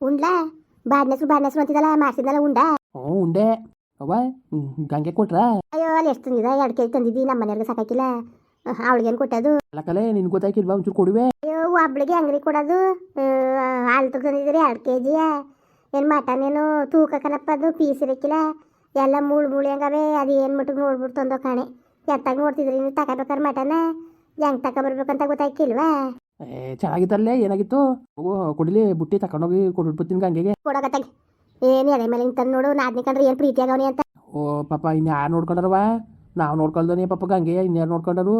ಉಂಡ್ಲಾ? ಬಾಡ್ನೆಸ್ರು ಬಾಡ್ನೆಸ್ರು ಅಂತಿದ್ದಲ್ಲ ಮಾಡ್ಸಿದ್ನಲ್ಲ ಉಂಡ? ಹ್ಞೂ ಉಂಡೆ. ಅವ್ವ ಗಂಗೆ ಕೊಟ್ರಾ? ಅಯ್ಯೋ ಅಲ್ಲಿ ಎಷ್ಟು ತಂದಿದ? ಎರಡು ಕೆಜಿ ತಂದಿದ್ದಿ ನಮ್ಮ ಮನೆಯವ್ರಿಗೆ ಸಾಕಾಕಿಲ್ಲ. ಅವಳಿಗೇನು ಕೊಟ್ಟದು? ಅಲ್ಲ ಕಲೆ ನಿನ್ಗೆ ಗೊತ್ತಾಗಿಲ್ವಾ ಒಂಚೂರು ಕೊಡುವೆ? ಅಯ್ಯೋ ಒಬ್ಳಿಗೆ ಅಂಗಡಿ ಕೊಡೋದು. ಹಾಲು ತಂದಿದ್ರಿ ಎರಡು ಕೆ ಜಿಯ ಏನು ಮಟನ್ ಏನು ತೂಕ ಕಣಪ್ಪ ಅದು ಪೀಸ್ ಇರಕ್ಕಿಲ್ಲ ಎಲ್ಲ ಮೂಳು ಮೂಳಿ ಹೆಂಗವೆ ಅದು ಏನು ಮಟ್ಟಿಗೆ ನೋಡ್ಬಿಟ್ಟು ತಂದೋ ಕಾಣೆ. ಎತ್ತಾಗ ನೋಡ್ತಿದ್ರಿ ನೀವು ತಗೋಬೇಕಾರೆ ಮಟನ? ಹೆಂಗೆ ತಗೊಬರ್ಬೇಕಂತ ಗೊತ್ತಾಯ್ಕಿಲ್ವಾ? ಏ ಚೆನ್ನಾಗಿತ್ತಲ್ಲೇ ಏನಾಗಿತ್ತು? ಕೊಡಲಿ ಕೊಡಿಲಿ ಬುಟ್ಟಿ ತಗೊಂಡೋಗಿ ಕೊಡ್ಬಿಡ್ತೀನಿ ಗಂಗೆಗೆ. ಕೊಡೋಗತ್ತಾಗ. ಏನೇ ಅದೇ ಮೇಲೆ ತಂದು ನೋಡು ನಾದ್ನಿ ಕಂಡ್ರೆ ಏನು ಪ್ರೀತಿ ಆಗವನಿ ಅಂತ. ಓ ಪಾಪ ಇನ್ಯಾರು ನೋಡ್ಕೊಂಡ್ರವ ನಾವು ನೋಡ್ಕೊಳ್ದೇ ಪಾಪ ಗಂಗೆ ಇನ್ಯಾರು ನೋಡ್ಕೊಂಡರು?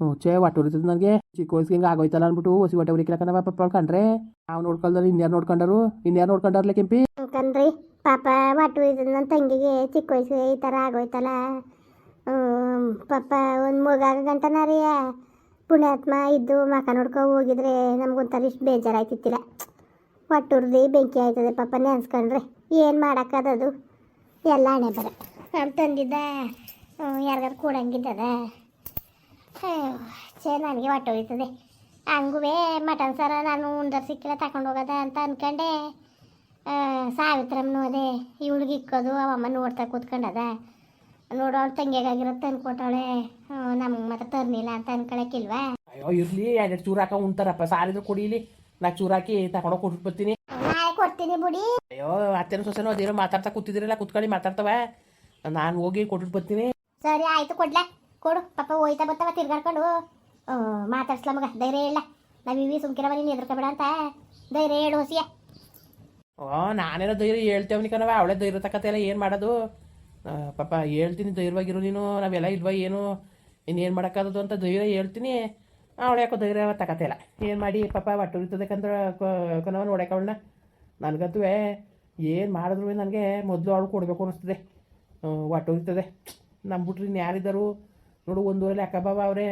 ಹ್ಞೂ ಚೇ ಹೊಟ್ಟೆ ಉರಿತದ ನನಗೆ. ಚಿಕ್ಕ ವಯಸ್ಸಿಗೆ ಹಿಂಗೆ ಆಗೋಯ್ತಲ್ಲ ಅಂದ್ಬಿಟ್ಟು ಹೊಸಿ ಹೊಟ್ಟೆ ಉರಿಕಿಲಕ್ಕನವ ಪಾಪ ಕಂಡ್ರೆ. ನಾವು ನೋಡ್ಕೊಳ್ದಾರೆ ಇನ್ಯಾರು ನೋಡ್ಕೊಂಡರು? ಇನ್ಯಾರು ನೋಡ್ಕೊಂಡಾರ್ಲೆ ಕೆಂಪಿ? ಕಂಡ್ರಿ. ಪಾಪ ಒಟ್ಟು ನನ್ನ ತಂಗಿಗೆ ಚಿಕ್ಕ ವಯಸ್ಸಿಗೆ ಈ ಥರ ಆಗೋಯ್ತಲ್ಲ. ಪಾಪ ಒಂದು ಮೂಗಾಗ ಗಂಟನ ರೀ ಪುಣ್ಯಾತ್ಮ ಇದ್ದು ಮಕ ನೋಡ್ಕೊ ಹೋಗಿದ್ರೆ ನಮ್ಗೊಂಥರ ಇಷ್ಟು ಬೇಜಾರಾಯ್ತಿತ್ತಿಲ್ಲ. ಒಟ್ಟುರ್ದಿ ಬೆಂಕಿ ಆಯ್ತದೆ ಪಾಪ ನೆನ್ಸ್ಕೊಂಡ್ರೆ ಏನು ಮಾಡೋಕ್ಕದದು? ಎಲ್ಲ ಹಣೆ ಬರ. ನಾನು ತಂದಿದ್ದ ಯಾರಿಗಾರು ಕೊಡಂಗಿದ್ದದ? ಚೇ ನನಗೆ ಒಟ್ಟು ಹೋಯ್ತದೆ ಹಂಗೂ ಮಟನ್ ಸರ ನಾನು ಉಂಡರ್ ಸಿಕ್ಕಿಲ್ಲ ತಗೊಂಡು ಹೋಗದ ಅಂತ ಅಂದ್ಕೊಂಡೆ ಸಾವಿತ್ರಮ್ಮನೂ ಅದೇ ಇವಳಿಗೆ ಇಕ್ಕೋದು, ಅವಮ್ಮ ನೋಡ್ತಾ ಕೂತ್ಕೊಂಡದ. ನೋಡು ಅವ್ಳು ತಂಗಿಯಾಗಿರುತ್ತೆ ಅನ್ಕೊಟ್ಟವಳೆ ನಮ್ಗೆ ಮತ್ತೆ ತರ್ನಿಲ್ಲ ಅಂತ ಅನ್ಕೊಳಕ್ಕಿಲ್ವಾ? ಅಯ್ಯೋ ಇರ್ಲಿ ಎರಡು ಚೂರು ಹಾಕ ಉಂತಾರಪ್ಪ ಸಾರಿದ್ರು ಕೊಡಿಲಿ ನಾ ಚೂರು ಹಾಕಿ ತಗೊಂಡೋಗಿ ಕೊಟ್ಬಿಡ್ತೀನಿ ನಾಳೆ ಕೊಡ್ತೀನಿ ಬಿಡಿ. ಅಯ್ಯೋ ಅತ್ತೆನ ಸೊಸೆನೋ ಅದೇನೋ ಮಾತಾಡ್ತಾ ಕೂತಿದ್ರಲ್ಲ ಕೂತ್ಕೊಳ್ಳಿ ಮಾತಾಡ್ತವ. ನಾನು ಹೋಗಿ ಕೊಟ್ಬಿಟ್ಟು ಬರ್ತೀನಿ. ಸರಿ ಆಯ್ತು ಕೊಡ್ಲಾ. ಕೊಡು ಪಾಪ ಹೋಯ್ತಾ ಬರ್ತಾವ ತಿರ್ಗಾಡ್ಕೊಂಡು. ಮಾತಾಡ್ಸ್ಲ ಮಗ ಧೈರ್ಯ ಹೇಳ ನಾವು ಇವಿ ಸುಮ್ಕಿರವ ನೀನು ಎದ್ರಕೋಬೇಡ ಅಂತ. ಧೈರ್ಯ ಹೇಳು ಹೊಸಿಯ ಓ ನಾನೇನೋ ಧೈರ್ಯ ಹೇಳ್ತೇವನಿ ಕಣವ ಅವಳೆ ಧೈರ್ಯ ತಕತೆಲ್ಲ ಏನು ಮಾಡೋದು? ಪಾಪ ಹೇಳ್ತೀನಿ, ಧೈರ್ಯವಾಗಿರು ನೀನು, ನಾವೆಲ್ಲ ಇಲ್ವಾ ಏನು, ಇನ್ನೇನು ಮಾಡೋಕ್ಕಾಗದು ಅಂತ ಧೈರ್ಯ ಹೇಳ್ತೀನಿ. ಅವಳು ಯಾಕೋ ಧೈರ್ಯ ಇಲ್ಲ. ಏನು ಮಾಡಿ, ಪಾಪ ಒಟ್ಟು ಉರಿತದಕ್ಕಂದ್ರೆ ಕೊನವ ನೋಡಕ್ಕೆ ಅವಳನ್ನ. ನನಗಂತೂ ಏನು ಮಾಡಿದ್ರು ನನಗೆ, ಮೊದಲು ಅವಳು ಕೊಡಬೇಕು ಅನ್ನಿಸ್ತದೆ ಒಟ್ಟು ಉರಿತದೆ. ನಂಬಿಟ್ರಿ ಇನ್ನು ಯಾರಿದ್ದರು ನೋಡು ಒಂದೂರಲ್ಲಿ ಅಕ್ಕ ಬಾಬಾ ಅವರೇ.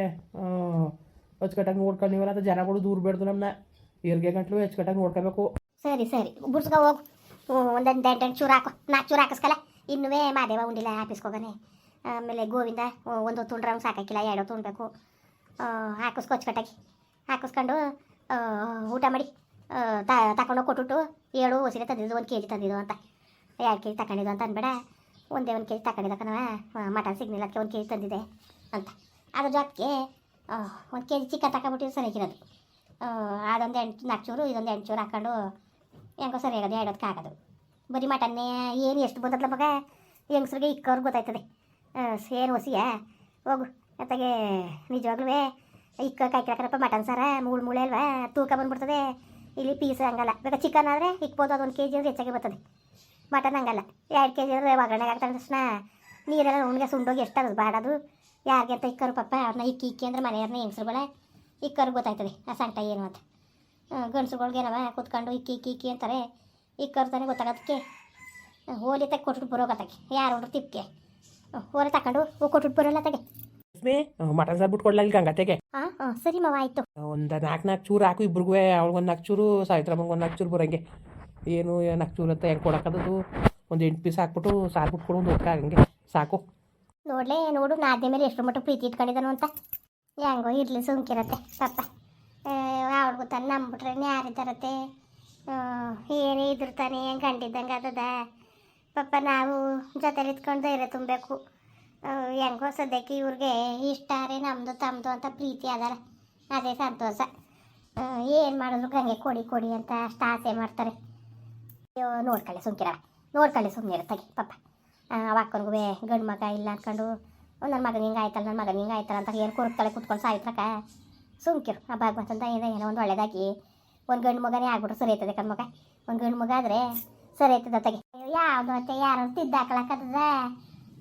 ಅಚ್ಚುಕಟ್ಟಾಗಿ ನೋಡ್ಕೊಂಡು ನೀವಲ್ಲ ಅಂತ ಜನಗಳು ದೂರ ಬೇಡ್ದು ನಮ್ಮನ್ನ ಇರ್ಗೆ ಗಂಟ್ಲು ಅಚ್ಚುಕಟ್ಟಾಗಿ ನೋಡ್ಕೋಬೇಕು ಸರಿ ಸರಿ. ಬುಡ್ಸ್ಕೊ ಹೋಗು. ಒಂದೊಂದು ಎಂಟು ಚೂರು ಹಾಕು. ನಾಲ್ಕು ಚೂರು ಹಾಕಿಸ್ಕಲ್ಲ. ಇನ್ನುವೇ ಮಾದೇವ ಉಂಡಿಲ್ಲ ಆಫೀಸ್ಗೆ ಹೋಗಾನೆ ಆಮೇಲೆ ಗೋವಿಂದ ಒಂದು ಹೊತ್ತು ಉಂಡ್ರೆ ಅವ್ನು ಸಾಕಾಕಿಲ್ಲ, ಎರಡು ಹೊತ್ತು ಉಣ್ಬೇಕು. ಹಾಕಿಸ್ಕೊ ಅಚ್ಚುಕಟ್ಟಾಗಿ ಹಾಕಿಸ್ಕೊಂಡು ಊಟ ಮಾಡಿ ತಗೊಂಡೋಗಿ ಕೊಟ್ಟುಟ್ಟು ಏಳು ಹೊಸಿಲೆ ತಂದಿದ್ದು, ಒಂದು ಕೆ ಜಿ ತಂದಿದ್ದು ಅಂತ. ಎರಡು ಕೆ ಜಿ ತಗೊಂಡಿದ್ದು ಅಂತ ಅನ್ಬೇಡ ಒಂದೇ ಒಂದು ಕೆ ಜಿ ತಗೊಂಡಿದ್ದ ಮಟನ್ ಸಿಗ್ನಿಲ್ಲ ಅದಕ್ಕೆ ಒಂದು ಕೆ ಜಿ ತಂದಿದೆ ಅಂತ. ಅದ್ರ ಜೊತೆಗೆ ಒಂದು ಕೆ ಜಿ ಚಿಕನ್ ತಗೊಂಬಿಟ್ಟಿದ್ದು ಸರಿಯಾಗಿರೋದು ಅದೊಂದು ಎಂಟು ನಾಲ್ಕು ಚೂರು ಇದೊಂದು ಎಂಟು ಚೂರು ಹಾಕೊಂಡು, ಹೆಂಗೋ ಸರಿ ಆಗೋದು, ಎರಡು ಹೊತ್ತಿಗೆ ಬರೀ ಮಟನ್ನೇ, ಏನು ಎಷ್ಟು ಬಂದದ್ಲ ಮಗ? ಹೆಂಗಸ್ರಿಗೆ ಇಕ್ಕವ್ರಿಗೆ ಗೊತ್ತಾಯ್ತದೆ. ಏನು ಹೊಸಿಯ ಹೋಗು, ಅತ್ತಾಗೆ ನಿಜವಾಗ್ಲೂ ಇಕ್ಕ ಕಾಯ್ಕಿರಕ್ಕನಪ್ಪ ಮಟನ್ ಸಾರ, ಮೂಳು ಮೂಳೆ ಅಲ್ವಾ? ತೂಕ ಬಂದ್ಬಿಡ್ತದೆ. ಇಲ್ಲಿ ಪೀಸ್ ಹಂಗಲ್ಲ. ಬೇಕಾ ಚಿಕನ್ ಆದರೆ ಇಕ್ಬೋದು, ಅದೊಂದು ಕೆ ಜಿ ಅಂದ್ರೆ ಹೆಚ್ಚಾಗಿ ಬರ್ತದೆ. ಮಟನ್ ಹಂಗಲ್ಲ. ಎರಡು ಕೆ ಜಿ ಅಂದರೆ ಒಗ್ಗರಣೆ ಹಾಕ್ತಾರೆ ತಕ್ಷಣ ನೀರೆಲ್ಲ ಉಣ್ಗೆ ಸುಂಡೋಗಿ ಎಷ್ಟು ಬಾಡೋದು ಯಾರಿಗೆ ಅಂತ ಇಕ್ಕರು ಪಪ್ಪ ಅವ್ರನ್ನ ಇಕ್ಕಿ ಇಕ್ಕಿ ಅಂದ್ರೆ ಮನೆಯವ್ರನ್ನ ಹೆಂಗಸ್ರುಗಳ ಇಕ್ಕರು ಗೊತ್ತಾಯ್ತದೆ. ಆ ಸಂಟ ಏನು ಅಂತ. ಗಂಡಸುಗಳ್ಗೇನವ ಕೂತ್ಕೊಂಡು ಇಕ್ಕಿ ಇಕ್ಕಿ ಇಕ್ಕಿ ಅಂತಾರೆ. ಇಕ್ಕರು ಕರ್ತಾನೆ ಗೊತ್ತಾಗತ್ತಕ್ಕೆ. ಹೋಲಿ ತಗ ಕೊಟ್ಬಿಟ್ಟು ಬರೋಗತ್ತಾಗೆ ಯಾರು ಹೊಡ್ರು ತಿಪ್ಪಿಗೆ ಹೋರೆ ತಕೊಂಡು ಕೊಟ್ಬಿಟ್ಟು ಬರೋಲ್ಲ ತಗೆ ಮಟನ್ ಸಾರು ಬಿಟ್ಟು ಕೊಡ್ಲಾಗಿಲ್ಲ ಗಂಗತೆಗೆ ಹಾಂ ಹಾಂ ಸರಿ ಮಾವ ಆಯಿತು. ಒಂದು ನಾಲ್ಕು ನಾಲ್ಕು ಚೂರು ಹಾಕು ಇಬ್ರಿಗೂ ಅವ್ಳಿಗೊಂದು ನಾಲ್ಕು ಚೂರು ಸಾಯಿತ್ರಮ್ಮಂಗೆ ಒಂದು ನಾಲ್ಕು ಚೂರು ಬರೋಂಗೆ. ಏನು ನಾಲ್ಕು ಚೂರು ಅಂತ ಹೆಂಗೆ ಕೊಡೋಕ್ಕದು ಒಂದು ಎಂಟು ಪೀಸ್ ಹಾಕ್ಬಿಟ್ಟು ಸಾರು ಬಿಟ್ಕೊಡು ಒಂದು ಹಾಗೆ ಸಾಕು. ನೋಡ್ಲೇ ನೋಡು ನಾದ್ಯ ಮೇಲೆ ಎಷ್ಟು ಮಟ್ಟ ಪ್ರೀತಿ ಇಟ್ಕೊಂಡಿದ್ದಾನು ಅಂತ. ಹೆಂಗೋ ಇರಲಿ ಸುಮ್ಕಿರತ್ತೆ ಪಾಪ ಅವ್ಳಿಗೂ ತಾನು ನಂಬಿಟ್ರೆ ಯಾರಿದ್ದಾರತ್ತೆ ಏನೇ ಇದ್ರು ತಾನೇ ಗಂಡಿದ್ದಂಗೆ ಅದದ ಪಾಪ ನಾವು ಜೊತೆಲಿ ಇದ್ಕೊಂಡು ಧೈರ್ಯ ತುಂಬಬೇಕು. ಹೆಂಗೋ ಸದ್ಯಕ್ಕೆ ಇವ್ರಿಗೆ ರೀ ನಮ್ಮದು ತಮ್ಮದು ಅಂತ ಪ್ರೀತಿ ಅದಾರ. ಅದೇ ಸಂತೋಷ. ಏನು ಮಾಡಿದ್ರು ಗಂಗೆ ಕೊಡಿ ಕೊಡಿ ಅಂತ ಅಷ್ಟು ಆಸೆ ಮಾಡ್ತಾರೆ. ಅಯ್ಯೋ, ನೋಡ್ಕೊಳ್ಳಿ ಸುಮ್ಕಿರ ನೋಡ್ಕೊಳ್ಳಿ ಸುಮ್ಮನೆ ಇರುತ್ತಾಗೆ ಪಾಪ. ಅಕ್ಕನಿಗೂ ಗಂಡು ಮಗ ಇಲ್ಲ ಅಂದ್ಕೊಂಡು ನನ್ನ ಮಗನ ಹಿಂಗೆ ಆಯ್ತಲ್ಲ ನನ್ನ ಮಗನ ಹಿಂಗೆ ಆಯ್ತಲ್ಲ ಅಂತ ಏನು ಕೊಡ್ತಾಳೆ ಕುತ್ಕೊಂಡು ಸಾಯ್ತಕ್ಕ ಸುಮ್ಕಿರು. ಆ ಭಗವಂತಂದ ಏನೋ ಏನೋ ಒಂದು ಒಳ್ಳೇದಾಗಿ ಒಂದು ಗಂಡು ಮಗನೇ ಆಗ್ಬಿಟ್ರೆ ಸರಿ ಆಯ್ತದೆ ಕಣ್ ಮಗ. ಒಂದು ಗಂಡು ಮಗ ಆದರೆ ಸರಿ ಆಯ್ತದ ತಗೆ ಯಾವುದು ಅತ್ತೆ ಯಾರು ತಿದ್ದಾಕಲ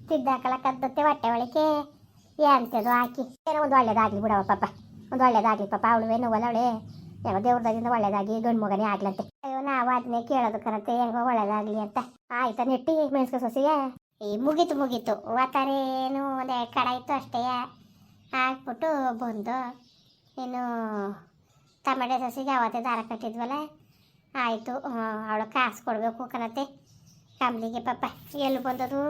ತಿದ್ದಾಕಲಕ್ಕದ್ದತ್ತೆ ಹೊಟ್ಟೆ ಒಳಕ್ಕೆ. ಎಂತದು ಹಾಕಿ ಏನೋ ಒಂದು ಒಳ್ಳೇದಾಗಲಿ ಬಿಡವ ಪಾಪ. ಒಂದು ಒಳ್ಳೇದಾಗಲಿ ಪಾಪ. ಅವಳು ಏನು ಒಲವಳೆ ಯಾವ ದೇವ್ರದಾಗಿಂದ ಒಳ್ಳೇದಾಗಿ ಗಂಡು ಮಗನೇ ಆಗ್ಲಂತೆ ಅಯ್ಯೋ, ನಾವು ಅದನ್ನೇ ಕೇಳೋದು ಕರತ್ತೆ ಹೆಂಗೋ ಒಳ್ಳೇದಾಗಲಿ ಅಂತ. ಆಯ್ತಾ ನೆಟ್ಟಿ ಮೆಣಸ್ಕ ಸೊಸೆಗೆ? ಈ ಮುಗೀತು ಮುಗೀತು. ಏನು ಒಂದು ಎರಡು ಕಡೆ ಇತ್ತು ಅಷ್ಟೇ. ಹಾಕ್ಬಿಟ್ಟು ಬಂದು ಇನ್ನು ಟಮಾಟೆ ಸಸಿಗೆ ಅವತ್ತೇ ದಾರ ಕಟ್ಟಿದ್ವಲ್ಲ? ಆಯಿತು ಅವಳು ಕಾಸು ಕೊಡಬೇಕು ಕಣತೆ. ಕಂಬ್ಲಿಗೆ ಪಾಪ, ಎಲ್ಲಿ ಬಂದದು?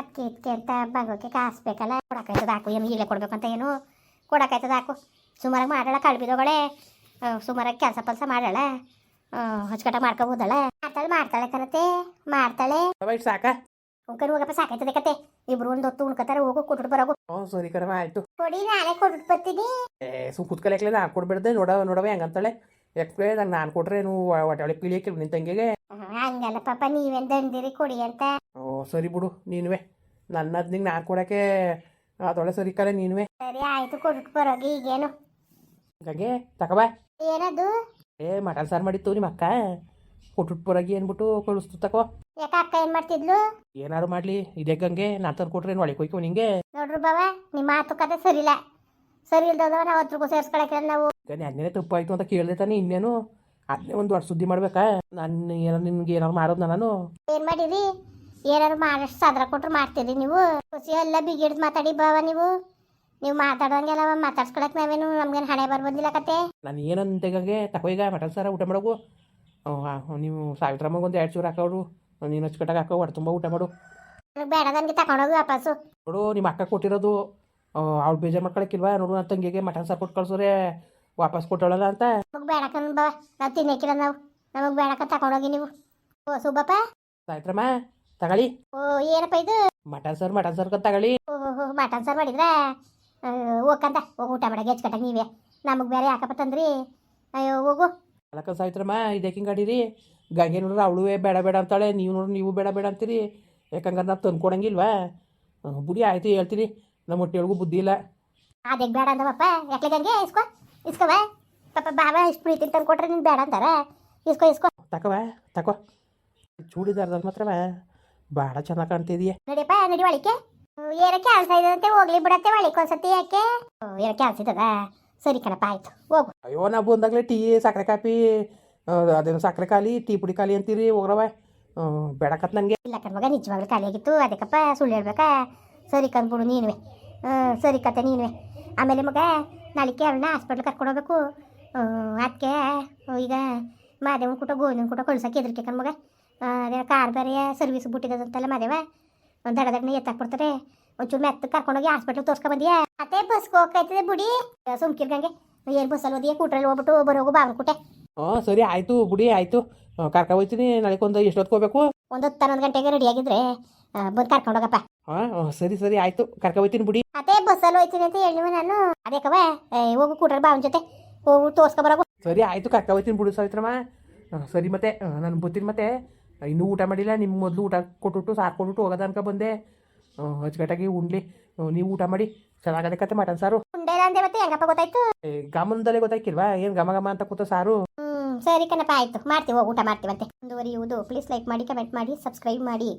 ಅಕ್ಕಿ ಇಕ್ಕಿ ಅಂತ ಬಂಗೋಕೆ ಕಾಸು ಬೇಕಲ್ಲ? ಕೊಡಕ್ಕಾಯ್ತದ ಹಾಕು ಏನು ಈಗಲೇ ಅಂತ ಏನು? ಕೊಡಕ್ಕಾಯ್ತದ ಹಾಕು. ಸುಮಾರಾಗಿ ಮಾಡಾಳ ಕಳ್ಬಿದೋಗಳೆ. ಸುಮಾರಾಗಿ ಕೆಲಸ ಪಲ್ಸ ಮಾಡಾಳ ಹಚ್ಕಟ ಮಾಡ್ಕೋಬೋದಲ್ಲ? ಮಾಡ್ತಾಳೆ ಮಾಡ್ತಾಳೆ ಕಣತೆ. ಮಾಡ್ತಾಳೆ. ಸಾಕಾ. ಉಂಕರ್ ಹೋಗಪ್ಪ ಸಾಕಾಯ್ತದೆ ಕತೆ. ಇಬ್ರು ಒಂದು ಹೊತ್ತು ಉಣ್ಕತಾರ ಹೋಗು ಕೊಟ್ಬಿಟ್ಟು ಬರೋಗು. ಹ್ಞೂ ಸರಿ ಕರವ ಆಯ್ತು. ಕೊಡಿ ನಾನೇ ಕೊಟ್ಬಿಟ್ಟು ಬರ್ತೀನಿ. ಏ ಸುಮ್ ಕುತ್ಕೊಳಕ್ಲೆ ನಾನು ಕೊಡ್ಬಿಡ್ದೆ ನೋಡ ನೋಡವ ಹೆಂಗಂತಾಳೆ. ಯಾಕೆ ನಂಗೆ ನಾನು ಕೊಟ್ರೆ ನೀವು ಒಟ್ಟೆ ಒಳಗೆ ಕಿಳಿಯಕ್ಕೆ ನಿನ್ನ ತಂಗಿಗೆ. ಹಂಗಲ್ಲ ಪಾಪ ನೀವೇನ್ ದಂದಿರಿ ಕೊಡಿ ಅಂತ. ಓ ಸರಿ ಬಿಡು ನೀನುವೆ. ನನ್ನ ನಿಂಗೆ ನಾನು ಕೊಡಕ್ಕೆ ಅದೊಳೆ ಸರಿ ಕರೆ ನೀನುವೆ. ಸರಿ ಆಯ್ತು ಕೊಟ್ಬಿಟ್ಟು ಬರೋಗಿ ಈಗೇನು. ಹಂಗಾಗಿ ತಕಬಾ ಏನದು? ಏ ಮಟನ್ ಸಾರು ಮಾಡಿತ್ತು ನಿಮ್ಮ ಅಕ್ಕ. ಕೊಟ್ಬಿಟ್ಟು ಬರೋಗಿ ಅಂದ್ಬಿಟ್ಟು ಕಳಿಸ್ತು. ತಕೋ. ಯಾಕ ಅಕ್ಕ ಏನ್ ಮಾಡ್ತಿದ್ಲು? ಏನಾರು ಮಾಡ್ಲಿ ಇದೇ ಗಂಗೆ ನಾನು ತಂದು ಕೊಟ್ರೆ ಏನು ಒಳಗೆ ಹೋಯ್ಕೊ ನಿಂಗೆ? ನೋಡ್ರಿ ಬಾವ ನಿಮ್ಮ ಮಾತುಕತೆ ಸರಿಲ್ಲ ಸರಿ ಇಲ್ದವ ನಾವು ಹತ್ರಕ್ಕೂ ಸೇರ್ಸ್ಕೊಳಕಿಲ್ಲ ನಾವು. ನೆನ್ನೆ ತಪ್ಪಾಯ್ತು ಅಂತ ಕೇಳಿದೆ ತಾನೆ ಇನ್ನೇನು? ಅದನ್ನೇ ಒಂದ್ ವರ್ಷ ಸುದ್ದಿ ಮಾಡ್ಬೇಕಾ? ನಾನು ಏನಾರು ನಿಮ್ಗೆ ಏನಾರು ಮಾಡೋದು ನಾನು? ಏನ್ ಮಾಡಿರಿ? ಏನಾರು ಮಾಡಷ್ಟು ಸಾದ್ರ ಕೊಟ್ರು ಮಾಡ್ತೀರಿ ನೀವು. ಖುಷಿ ಎಲ್ಲ ಬಿಗಿಡ್ದು ಮಾತಾಡಿ ಬಾವ ನೀವು. ನೀವು ಮಾತಾಡೋಂಗೆಲ್ಲ ಮಾತಾಡ್ಸ್ಕೊಳಕ್ ನಾವೇನು ನಮ್ಗೇನು ಹಣೆ ಬರ್ಬೋದಿಲ್ಲ ಕತೆ. ನಾನು ಏನಂತ ತಕೋ ಈಗ ಮಟನ್ ಸಾರ ಊಟ ಮಾಡೋಗು ಆ, ನೀವು ಸಾವಿತ್ರಮ್ಮಗೆ ಒಂದು ಎರಡು ಚೂರು ಹಾಕೋರು ನೀನು ಹಚ್ಕಟ್ಟಾಗ ಹಾಕೋ ಹೊಟ್ಟೆ ತುಂಬ ಊಟ ಮಾಡು. ಬೇಡ ನನಗೆ ತಗೊಂಡೋಗಿ ವಾಪಸ್ಸು. ನೋಡು ನಿಮ್ಮ ಅಕ್ಕ ಕೊಟ್ಟಿರೋದು. ಅವ್ಳು ಬೇಜಾರು ಮಾಡ್ಕೊಳಕ್ಕಿಲ್ವಾ? ನೋಡು ನನ್ನ ತಂಗಿಗೆ ಮಟನ್ ಸಾರು ಕೊಟ್ಟು ಕಳ್ಸೋರೆ. ವಾಪಸ್ ಕೊಟ್ಟೋಳಲ್ಲ ಅಂತ. ನಮಗ್ ಬೇಡಕ ಬಾ ನಾವು ತಿನ್ನಕ್ಕಿಲ್ಲ ನಾವು. ನಮಗೆ ಬೇಡಕ ತಗೊಂಡೋಗಿ ನೀವು. ಓ ಸುಬ್ಬಪ್ಪ. ಸಾಯಿತ್ರಮ್ಮ ತಗಳಿ ಓ ಏನಪ್ಪ ಇದು? ಮಟನ್ ಸಾರು ಮಟನ್ ಸಾರು ತಗಳಿ ಓಹೋ ಮಟನ್ ಸಾರು ಮಾಡಿದ್ರೆ? ಹೋಗಂತ ಹೋಗಿ ಊಟ ಮಾಡಕ್ಕೆ ಹೆಚ್ಕಟ್ಟಾಗ ನೀವೇ. ನಮಗೆ ಬೇರೆ ಯಾಕಪ್ಪ ತಂದ್ರಿ? ಅಯ್ಯೋ ಹೋಗು. ಅಲಕ್ಕ ಸಾಯ್ತ್ರಮ್ಮ ಇದಕ್ಕೆ ರೀ ಗಂಗೆ ನೋಡ್ರಿ ಅವಳು ಬೇಡ ಬೇಡ ಅಂತಾಳೆ ನೀವು ನೋಡ್ರಿ ನೀವು ಬೇಡ ಬೇಡ ಅಂತೀರಿ? ಯಾಕಂಗಾರೆ ನಾವು ತಂದು ಕೊಡಂಗಿಲ್ವಾ ಬುಡಿ ಆಯ್ತು ಹೇಳ್ತೀರಿ ನಮ್ಮ ಹೊಟ್ಟೆಯೊಳಗೂ ಬುದ್ಧಿ ಇಲ್ಲ. ಅದಕ್ಕೆ ಬೇಡ ಅಂದವಪ್ಪ ಯಾಕೆ ಗಂಗೆ? ಇಸ್ಕೋ ಇಸ್ಕೊವ ಪಾಪ ಬಾಬಾ ಇಷ್ಟು ಪ್ರೀತಿ ತಂದು ಕೊಟ್ರೆ ನೀನು ಬೇಡ ಅಂತಾರ ಇಸ್ಕೋ ಇಸ್ಕೋ. ತಕವ ತಕೋ. ಚೂಡಿದಾರ್ದ ಮಾತ್ರವ ಭಾಳ ಚೆನ್ನಾಗಿ ಕಾಣ್ತಿದೀಯ. ನಡಿಯಪ್ಪ ನಡಿ ಒಳಿಕೆ ಏನಕ್ಕೆ ಕೆಲಸ ಇದಂತೆ ಹೋಗ್ಲಿ ಬಿಡತ್ತೆ ಒಳಿಕೆ ಒಂದ್ಸತಿ ಯಾಕೆ? ಏನಕ್ಕೆ ಇದ್ದದ ಸರಿ ಕಣಪ್ಪ ಆಯ್ತು ಹೋಗು. ಅಯ್ಯೋ ನಾವು ಬಂದಾಗಲೇ ಟೀ ಸಕ್ಕರೆ ಕಾಪಿ ಅದೇನು ಸಕ್ಕರೆ ಖಾಲಿ ಟೀ ಪುಡಿ ಖಾಲಿ ಅಂತೀರಿ ಹೋಗ್ರವ. ಬೇಡಕತ್ ನನಗೆ ಇಲ್ಲ ಕಣ್ಮಗ ನಿಜವಾಗ್ಲೂ ಖಾಲಿಯಾಗಿತ್ತು ಅದಕ್ಕಪ್ಪ ಸುಳ್ಳು ಹೇಳ್ಬೇಕಾ? ಸರಿ ಕಂದ್ಬಿಡು ನೀನುವೆ. ಸರಿ ಕತೆ ನೀನುವೆ. ಆಮೇಲೆ ಮಗ ನಾಳೆ ಕೇಳೋಣ ಹಾಸ್ಪಿಟ್ಲ್ ಕರ್ಕೊಂಡು ಹೋಗ್ಬೇಕು. ಅದಕ್ಕೆ ಈಗ ಮಾದೇವನ ಕೂಟ ಗೋವಿನ ಕೂಟ ಕಳ್ಸಕ್ಕೆ ಹೆದರಿಕೆ ಕಣ್ಮಗ ಅದೇ ಕಾರ್ ಬೇರೆ ಸರ್ವಿಸ್ ಬಿಟ್ಟಿದಂತೆಲ್ಲ ಮಾದೇವ. ಒಂದು ದಡ ದಡನೆ ಎತ್ತಾಕ್ಬಿಡ್ತಾರೆ. ಒಂಚೂರು ಮೆತ್ತ ಕರ್ಕೊಂಡೋಗಿ ಹಾಸ್ಪಿಟಲ್ ತೋರ್ಸ್ಕೊ ಬಂದಿಯಾ? ಅದೇ ಬಸ್ಗೆ ಹೋಗ್ತದೆ ಬುಡಿ. ಸುಮ್ಕಿರ್ಗಂಗೆ ಏನು ಬಸ್ಸಲ್ಲಿ ಓದಿ ಕೂಟ್ರಲ್ಲಿ ಹೋಗ್ಬಿಟ್ಟು ಬರೋಗು ಬಾವನಕುಟೆ ಹಾಂ ಸರಿ ಆಯಿತು ಬುಡಿ ಆಯಿತು. ಕರ್ಕ ಹೋಯ್ತೀನಿ ನಾಳೆ ಒಂದು ಎಷ್ಟೊತ್ತು ಹೋಗ್ಬೇಕು? ಒಂದು ಹೊತ್ತು ಹನ್ನೊಂದು ಗಂಟೆಗೆ ರೆಡಿಯಾಗಿದ್ರೆ ಬಂದು ಕರ್ಕೊಂಡೋಗಪ್ಪ ಹಾಂ ಸರಿ ಸರಿ ಆಯಿತು. ಕರ್ಕ ಹೋಯ್ತೀನಿ ಬುಡಿ. ಅದೇ ಬಸ್ಸಲ್ಲಿ ಹೋಯ್ತೀನಿ ಅಂತ ಹೇಳಿವ ನಾನು. ಅದೇ ಕವ ಹೋಗು ಕೂಟ್ರಲ್ಲಿ ಬಾವನ ಜೊತೆ. ಹೋಗು ತೋರ್ಸ್ಕೊ ಬರೋಗು. ಸರಿ ಆಯಿತು ಕರ್ಕೊ ಹೋಯ್ತೀನಿ ಬಿಡು ಸಾವಿತ್ರಮ್ಮ. ಸರಿ ಮತ್ತೆ ನಾನು ಬರ್ತೀನಿ ಮತ್ತೆ. ಇನ್ನೂ ಊಟ ಮಾಡಿಲ್ಲ ನಿಮ್ಮ ಮೊದಲು ಊಟ ಕೊಟ್ಬಿಟ್ಟು ಸಾರ್ ಕೊಟ್ಬಿಟ್ಟು ಹೋಗೋದ ಅನ್ಕೊ ಬಂದೆ. ಅಚ್ಚುಕಟ್ಟಾಗಿ ಉಂಡ್ಲಿ. ನೀವು ಊಟ ಮಾಡಿ. ಚೆನ್ನಾಗದೆ ಕತೆ ಮಟನ್ ಸಾರು. ಅಂದೆ ಮತ್ತೆ ಹೆಂಗಪ್ಪ ಗೊತ್ತಾಯ್ತು? ಗಮನದಲ್ಲೇ ಗೊತ್ತಾಯ್ಕಿಲ್ವಾ? ಏನು ಗಮ ಗಮ ಅಂತ ಕೂತ ಸಾರು? ಹ್ಮ್ ಸರಿ ಕಣಪ್ಪ ಆಯ್ತು. ಮಾಡ್ತೀವಿ ಹೋಗಿ ಊಟ ಮಾಡ್ತೀವಂತೆ. ಮುಂದುವರಿಯುವುದು. ಪ್ಲೀಸ್ ಲೈಕ್ ಮಾಡಿ ಕಮೆಂಟ್ ಮಾಡಿ ಸಬ್ಸ್ಕ್ರೈಬ್ ಮಾಡಿ.